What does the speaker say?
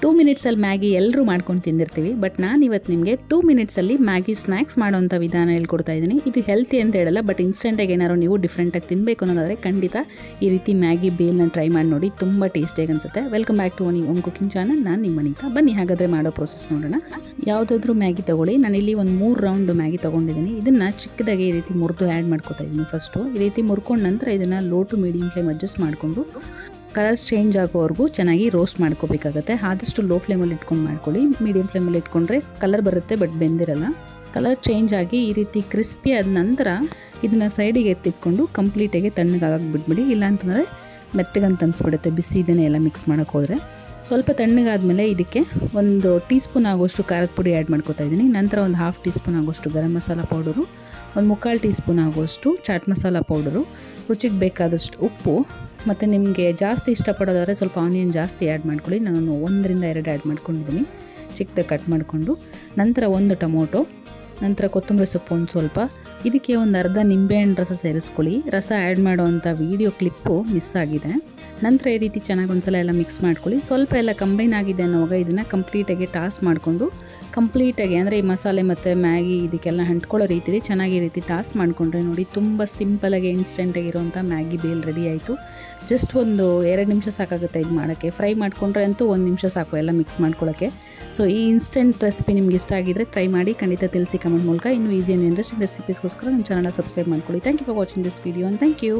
Two ಮಿನಿಟ್ಸಲ್ಲಿ Maggi ಎಲ್ಲರೂ ಮಾಡ್ಕೊಂಡು ತಿಂದಿರ್ತೀವಿ, but ನಾನು ಇವತ್ತು ನಿಮಗೆ ಟೂ ಮಿನಿಟ್ಸಲ್ಲಿ ಮ್ಯಾಗಿ ಸ್ನ್ಯಾಕ್ಸ್ ಮಾಡೋವಂಥ ವಿಧಾನ ಹೇಳ್ಕೊಡ್ತಾ ಇದ್ದೀನಿ. ಇದು ಹೆಲ್ತಿ ಅಂತ ಹೇಳಲ್ಲ, ಬಟ್ ಇನ್ಸ್ಟೆಂಟಾಗಿ ಏನಾದ್ರು ನೀವು ಡಿಫ್ರೆಂಟಾಗಿ ತಿನ್ನಬೇಕು ಅನ್ನೋದಾದರೆ ಖಂಡಿತ ಈ ರೀತಿ ಮ್ಯಾಗಿ ಬೇಲ್ನ ಟ್ರೈ ಮಾಡಿ ನೋಡಿ, ತುಂಬ ಟೇಸ್ಟಿಯಾಗಿ ಅನಿಸುತ್ತೆ. ವೆಲ್ಕಮ್ ಬ್ಯಾಕ್ ಟು ಒನಿ ಓಮ್ ಕುಕಿಂಗ್ ಚಾನಲ್ ನಾನು ನಿಮ್ಮ ಅನಿತಾ. ಬನ್ನಿ, ಹಾಗಾದರೆ ಮಾಡೋ ಪ್ರೊಸೆಸ್ ನೋಡೋಣ. ಯಾವುದಾದ್ರೂ ಮ್ಯಾಗಿ ತೊಗೊಳ್ಳಿ. ಇಲ್ಲಿ ಒಂದು ಮೂರು ರೌಂಡ್ ಮ್ಯಾಗಿ ತೊಗೊಂಡಿದ್ದೀನಿ. ಇದನ್ನು ಚಿಕ್ಕದಾಗಿ ಈ ರೀತಿ ಮುರಿದು ಆ್ಯಡ್ ಮಾಡ್ಕೊತಾ ಇದ್ದೀನಿ ಫಸ್ಟು ಈ ರೀತಿ ಮುರ್ಕೊಂಡ ನಂತರ ಇದನ್ನು low to medium flame adjust ಮಾಡಿಕೊಂಡು ಕಲರ್ ಚೇಂಜ್ ಆಗೋವರೆಗೂ ಚೆನ್ನಾಗಿ ರೋಸ್ಟ್ ಮಾಡ್ಕೋಬೇಕಾಗತ್ತೆ. ಆದಷ್ಟು ಲೋ ಫ್ಲೇಮಲ್ಲಿ ಇಟ್ಕೊಂಡು ಮಾಡ್ಕೊಳ್ಳಿ. ಮೀಡಿಯಮ್ ಫ್ಲೇಮಲ್ಲಿ ಇಟ್ಕೊಂಡ್ರೆ ಕಲರ್ ಬರುತ್ತೆ, ಬಟ್ ಬೆಂದಿರಲ್ಲ. ಕಲರ್ ಚೇಂಜ್ ಆಗಿ ಈ ರೀತಿ ಕ್ರಿಸ್ಪಿ ಆದ ನಂತರ ಇದನ್ನು ಸೈಡಿಗೆ ಎತ್ತಿಟ್ಕೊಂಡು ಕಂಪ್ಲೀಟಾಗಿ ತಣ್ಣಗಾಗಕ್ಕೆ ಬಿಟ್ಬಿಡಿ ಇಲ್ಲ ಅಂತಂದರೆ ಮೆತ್ತಗಂತ ಅನಿಸ್ಬಿಡುತ್ತೆ. ಬಿಸಿ ಇದನ್ನೇ ಎಲ್ಲ ಮಿಕ್ಸ್ ಮಾಡೋಕ್ಕೆ ಹೋದರೆ. ಸ್ವಲ್ಪ ತಣ್ಣಗಾದಮೇಲೆ ಇದಕ್ಕೆ ಒಂದು ಟೀ ಸ್ಪೂನ್ ಆಗೋಷ್ಟು ಖಾರದ ಪುಡಿ ಆ್ಯಡ್ ಮಾಡ್ಕೋತಾ ಇದ್ದೀನಿ. ನಂತರ ಒಂದು ಹಾಫ್ ಟೀ ಸ್ಪೂನ್ ಆಗೋಷ್ಟು ಗರಂ ಮಸಾಲ ಪೌಡರು, ಒಂದು ಮುಕ್ಕಾಲು ಟೀ ಸ್ಪೂನ್ ಆಗೋಷ್ಟು ಚಾಟ್ ಮಸಾಲ ಪೌಡರು, ರುಚಿಗೆ ಬೇಕಾದಷ್ಟು ಉಪ್ಪು ಮತ್ತು ನಿಮಗೆ ಜಾಸ್ತಿ ಇಷ್ಟಪಡೋದಾದರೆ ಸ್ವಲ್ಪ ಆನಿಯನ್ ಜಾಸ್ತಿ ಆ್ಯಡ್ ಮಾಡ್ಕೊಳ್ಳಿ. ನಾನು ಒಂದರಿಂದ ಎರಡು ಆ್ಯಡ್ ಮಾಡ್ಕೊಂಡಿದ್ದೀನಿ. ಚಿಕ್ಕದಾಗಿ ಕಟ್ ಮಾಡಿಕೊಂಡು ನಂತರ ಒಂದು ಟೊಮೊಟೊ, ನಂತರ ಕೊತ್ತಂಬರಿ ಸೊಪ್ಪು ಒಂದು ಸ್ವಲ್ಪ. ಇದಕ್ಕೆ ಒಂದು ಅರ್ಧ ನಿಂಬೆಹಣ್ಣು ರಸ ಸೇರಿಸ್ಕೊಳ್ಳಿ. ರಸ ಆ್ಯಡ್ ಮಾಡೋವಂಥ ವೀಡಿಯೋ ಕ್ಲಿಪ್ಪು ಮಿಸ್ ಆಗಿದೆ. ನಂತರ ಈ ರೀತಿ ಚೆನ್ನಾಗಿ ಒಂದ್ಸಲ ಎಲ್ಲ ಮಿಕ್ಸ್ ಮಾಡ್ಕೊಳ್ಳಿ. ಸ್ವಲ್ಪ ಎಲ್ಲ ಕಂಬೈನ್ ಆಗಿದೆ ಅನ್ನೋವಾಗ ಇದನ್ನು ಕಂಪ್ಲೀಟಾಗಿ ಟಾಸ್ ಮಾಡಿಕೊಂಡು ಕಂಪ್ಲೀಟಾಗಿ ಅಂದರೆ ಈ ಮಸಾಲೆ ಮತ್ತು ಮ್ಯಾಗಿ ಇದಕ್ಕೆಲ್ಲ ಹಂಟ್ಕೊಳ್ಳೋ ರೀತಿಲಿ ಚೆನ್ನಾಗಿ ರೀತಿ ಟಾಸ್ ಮಾಡಿಕೊಂಡ್ರೆ ನೋಡಿ ತುಂಬ ಸಿಂಪಲಾಗಿ ಇನ್ಸ್ಟೆಂಟಾಗಿರುವಂಥ ಮ್ಯಾಗಿ ಬೇಲ್ ರೆಡಿ ಆಯಿತು. ಜಸ್ಟ್ ಒಂದು ಎರಡು ನಿಮಿಷ ಸಾಕಾಗುತ್ತೆ ಇದು ಮಾಡೋಕ್ಕೆ. ಫ್ರೈ ಮಾಡಿಕೊಂಡ್ರೆ ಅಂತೂ ಒಂದು ನಿಮಿಷ ಸಾಕು ಎಲ್ಲ ಮಿಕ್ಸ್ ಮಾಡ್ಕೊಳ್ಳೋಕ್ಕೆ. ಸೊ ಈ ಇನ್ಸ್ಟೆಂಟ್ ರೆಸಿಪಿ ನಿಮ್ಗೆ ಇಷ್ಟ ಆಗಿದ್ರೆ ಟ್ರೈ ಮಾಡಿ, ಖಂಡಿತ ತಿಳಿಸಿ ಕಮೆಂಟ್ ಮೂಲಕ. ಇನ್ನೂ ಈಸಿ ಆ್ಯಂಡ್ ಇಂಟ್ರೆಸ್ಟಿಂಗ್ ರೆಸಿಪೀಸ್ಗೋಸ್ಕರ ನಮ್ಮ ಚಾನಲ್ ಸಬ್ಸ್ಕ್ರೈಬ್ ಮಾಡ್ಕೊಳ್ಳಿ. Thank you for watching this video and thank you